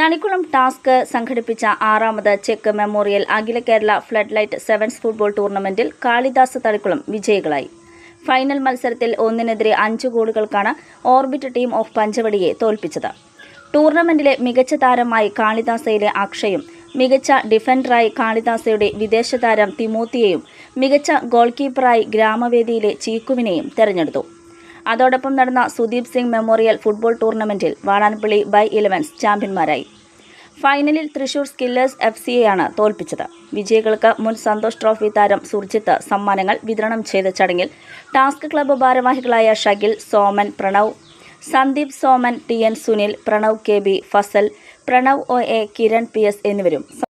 തണിക്കുളം task സംഘടിപ്പിച്ച ആറാമത് check memorial Akhila Kerala flood light sevens football ടൂർണമെന്റിൽ കാളിദാസ് തളിക്കുളം വിജയികളായി. ഫൈനൽ മത്സരത്തിൽ ഒന്നിനെതിരെ അഞ്ച് ഗോളുകൾക്കാണ് ഓർബിറ്റ് ടീം ഓഫ് പഞ്ചവടിയെ തോൽപ്പിച്ചത്. ടൂർണമെന്റിലെ മികച്ച താരമായി കാളിദാസയിലെ അക്ഷയും മികച്ച ഡിഫൻഡറായി കാളിദാസയുടെ വിദേശ താരം തിമോത്തിയെയും മികച്ച ഗോൾ കീപ്പറായി ഗ്രാമവേദിയിലെ ചീക്കുവിനെയും തെരഞ്ഞെടുത്തു. അതോടൊപ്പം നടന്ന സുദീപ് സിംഗ് മെമ്മോറിയൽ ഫുട്ബോൾ ടൂർണമെന്റിൽ വാടാൻപള്ളി ബൈ ഇലവൻസ് ചാമ്പ്യന്മാരായി. ഫൈനലിൽ തൃശൂർ സ്കില്ലേഴ്സ് എഫ് സിയെയാണ് തോൽപ്പിച്ചത്. വിജയികൾക്ക് മുൻ സന്തോഷ് ട്രോഫി താരം സുർജിത്ത് സമ്മാനങ്ങൾ വിതരണം ചെയ്ത ചടങ്ങിൽ ടാസ്ക് ക്ലബ്ബ് ഭാരവാഹികളായ Shakil Soman Pranav Sandeep Soman T N Sunil Pranav K B Fasal Pranav O A Kiran P S എന്നിവരും